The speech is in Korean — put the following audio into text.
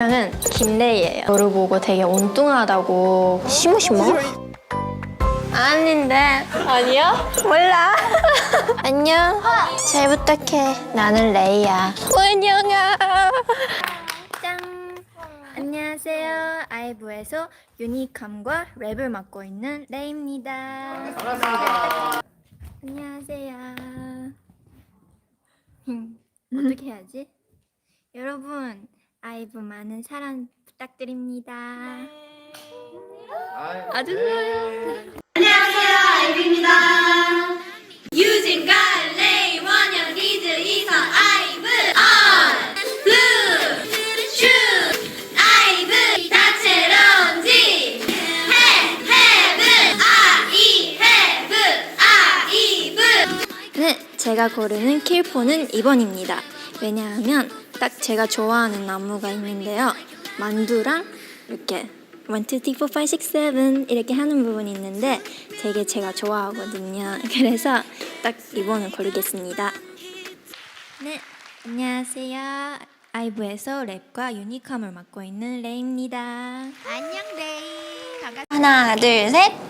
저는 김레이예요. 저를 보고 되게 엉뚱하다고 시무시무? 아닌데. 아니야? 몰라. 안녕. 잘 부탁해. 나는 레이야. 안녕아. 짠. 안녕하세요. 아이브에서 유니감과 랩을 맡고 있는 레이입니다. 안녕하세요. 음, 어떻게 해야지? 여러분 아이브 많은 사랑 부탁드립니다. 아주 좋아요. 유진 갈레이 원영 리즈 이선 아이브 on blue shoe 아이브 다채로운지 해 have 아이 have 아이브. 네, 제가 고르는 킬포는 2번입니다. 왜냐하면 딱 제가 좋아하는 나무가 있는데요. 만두랑 이렇게 1, 2, 3, 4, 5, 6, 7 이렇게 하는 부분이 있는데 되게 제가 좋아하거든요. 그래서 딱 2번을 고르겠습니다. 네, 안녕하세요. 아이브에서 랩과 유니컴을 맡고 있는 레이입니다. 안녕 레이 하나, 둘, 셋.